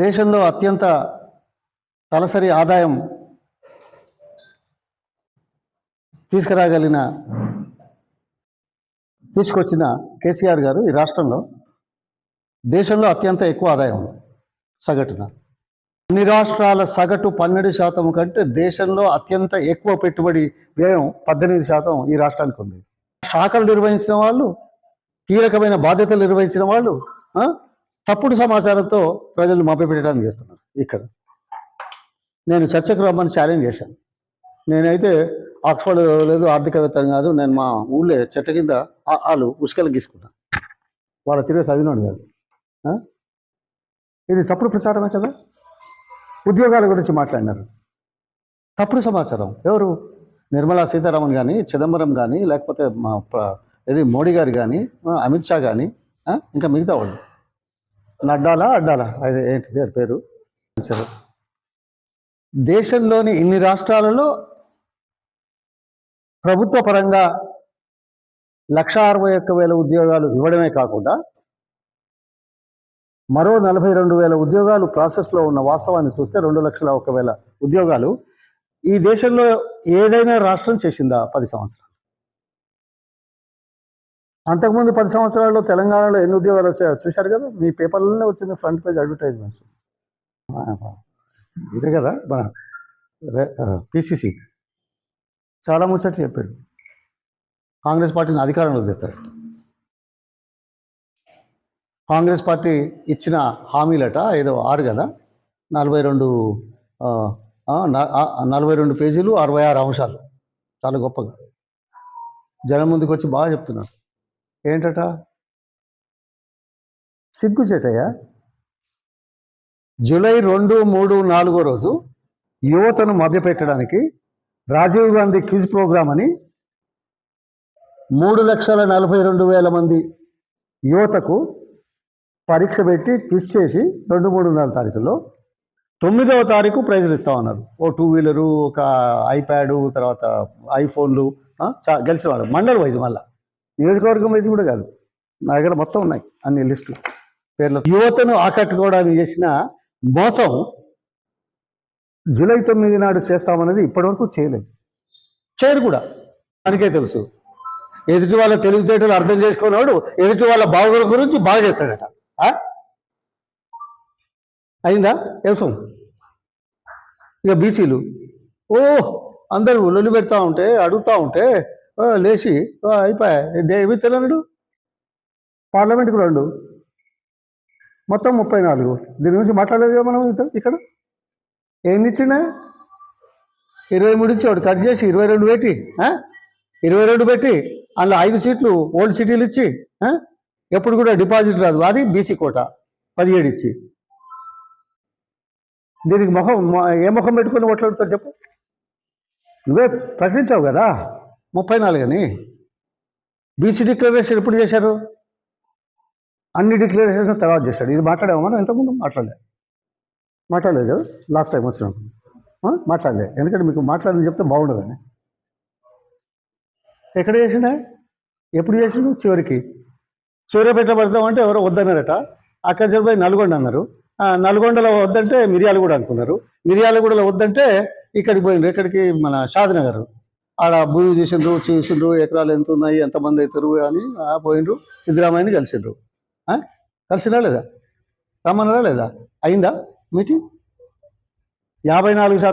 దేశంలో అత్యంత తలసరి ఆదాయం తీసుకురాగలిగిన తీసుకొచ్చిన కేసీఆర్ గారు ఈ రాష్ట్రంలో దేశంలో అత్యంత ఎక్కువ ఆదాయం ఉంది సగటున. అన్ని రాష్ట్రాల సగటు పన్నెండు శాతం కంటే దేశంలో అత్యంత ఎక్కువ పెట్టుబడి వ్యయం పద్దెనిమిది శాతం ఈ రాష్ట్రానికి ఉంది. శాఖలు నిర్వహించిన వాళ్ళు కీలకమైన బాధ్యతలు నిర్వహించిన వాళ్ళు తప్పుడు సమాచారంతో ప్రజలు మభ్యపెట్టడానికి చేస్తున్నారు ఇక్కడ. నేను చర్చకు రమ్మని ఛాలెంజ్ చేశాను. నేనైతే ఆక్స్ఫర్డ్ లేదు ఆర్థికవేత్తలు కాదు నేను మా ఊళ్ళో చెట్ల కింద వాళ్ళు ఉసుకలు గీసుకున్నాను వాళ్ళ తిరిగి చదివినాడు కాదు. ఇది తప్పుడు ప్రచారమే కదా? ఉద్యోగాల గురించి మాట్లాడినారు. తప్పుడు సమాచారం. ఎవరు? నిర్మలా సీతారామన్ కానీ చిదంబరం కానీ లేకపోతే మా ప్ర- ఇది మోడీ గారు కానీ అమిత్ షా కానీ ఇంకా మిగతా వాళ్ళు. నడ్డాలా అడ్డాలా? అది ఏంటి దాని పేరు. దేశంలోని ఇన్ని రాష్ట్రాలలో ప్రభుత్వ పరంగా లక్ష అరవై ఒక్క వేల ఉద్యోగాలు ఇవ్వడమే కాకుండా మరో నలభై రెండు వేల ఉద్యోగాలు ప్రాసెస్లో ఉన్న వాస్తవాన్ని చూస్తే రెండు లక్షల ఒక వేల ఉద్యోగాలు. ఈ దేశంలో ఏదైనా రాష్ట్రం చేసిందా? పది సంవత్సరాలు. అంతకుముందు పది సంవత్సరాల్లో తెలంగాణలో ఎన్ని ఉద్యోగాలు వచ్చాయో చూశారు కదా? మీ పేపర్లోనే వచ్చింది ఫ్రంట్ పేజ్ అడ్వర్టైజ్మెంట్స్. ఇదే కదా మన పిసిసి. చాలా ముచ్చట చెప్పాడు కాంగ్రెస్ పార్టీని అధికారంలో తెస్తాడు కాంగ్రెస్ పార్టీ ఇచ్చిన హామీలట ఏదో ఆరు కదా? నలభై రెండు నలభై రెండు పేజీలు అరవై ఆరు అంశాలు. చాలా గొప్పగా. జనం ముందుకు వచ్చి బాగా చెప్తున్నారు. ఏంటట? సిగ్గు చేటయ్యా జూలై రెండు మూడు నాలుగో రోజు యువతను మభ్యపెట్టడానికి రాజీవ్ గాంధీ క్విజ్ ప్రోగ్రామ్ అని మూడు లక్షల నలభై రెండు వేల మంది యువతకు పరీక్ష పెట్టి క్విజ్ చేసి రెండు మూడు నాలుగు తారీఖుల్లో తొమ్మిదవ తారీఖు ప్రైజులు ఇస్తామన్నారు ఓ టూ వీలరు ఒక ఐప్యాడు తర్వాత ఐఫోన్లు చా గెలిచిన వాళ్ళు. మండల్ వైజ్ మళ్ళా. నియోజకవర్గం వైజ్ కూడా కాదు. నా దగ్గర మొత్తం ఉన్నాయి అన్ని లిస్టు పేర్లు. యువతను ఆకట్టుకోవడానికి చేసిన మోసం జూలై తొమ్మిది నాడు చేస్తామన్నది ఇప్పటివరకు చేయలేదు. చేయరు కూడా. మనకే తెలుసు. ఎదుటి వాళ్ళ తెలివితేటలు అర్థం చేసుకున్నాడు ఎదుటి వాళ్ళ బాగుల గురించి బాగా చేస్తాడట ఆ? అయిందా? తెలుసు ఇక బీసీలు. ఓ అందరూ లొల్లి పెడతా ఉంటే అడుగుతా ఉంటే లేచి అయిపోయా. దేవి తెలనుడు పార్లమెంట్కి రెండు. మొత్తం ముప్పై నాలుగు. దీని గురించి మాట్లాడలేదు మనం ఇక్కడ? ఏం ఇచ్చిండే? ఇరవై మూడు ఇచ్చాడు. కట్ చేసి ఇరవై రెండు పెట్టి ఇరవై రెండు పెట్టి అందులో ఐదు సీట్లు ఓల్డ్ సిటీలు ఇచ్చి ఎప్పుడు కూడా డిపాజిట్ రాదు. అది బీసీ కోట. పదిహేడు ఇచ్చి. దీనికి ముఖం ఏ ముఖం పెట్టుకొని మాట్లాడుతారు చెప్పు? నువ్వే ప్రకటించావు కదా? ముప్పై నాలుగు అని బీసీ డిక్లరేషన్ ఎప్పుడు చేశారు? అన్ని డిక్లరేషన్ తర్వాత చేశాడు. ఇది మాట్లాడాము మనం ఇంతకుముందు మాట్లాడలే. మాట్లాడలేదు కదా? లాస్ట్ టైం వచ్చినప్పుడు. మాట్లాడలే. ఎందుకంటే మీకు మాట్లాడని చెప్తే బాగుండదని. ఎక్కడ చేసిండే? ఎప్పుడు చేసిండు? చివరికి. సూర్యాపేట పెడదామంటే ఎవరో వద్దన్నారట. అక్కడ జరిపోయి నల్గొండ అన్నారు. నల్గొండలో వద్దంటే మిరియాలు కూడా అనుకున్నారు. మిరియాలగూడలో వద్దంటే ఇక్కడికి పోయిండ్రు. ఇక్కడికి మన షాద్నగర్. ఆడ భూమి చూసిండ్రు చూసిండ్రు ఎకరాలు ఎంత ఉన్నాయి ఎంతమంది అవుతారు అని ఆ పోయిండ్రు. సిద్ధరామయ్యని కలిసిండ్రు. ఆ? కలిసినా లేదా? రమ్మన్నారా లేదా? అయిందా మీటింగ్? యాభై నాలుగు శాతం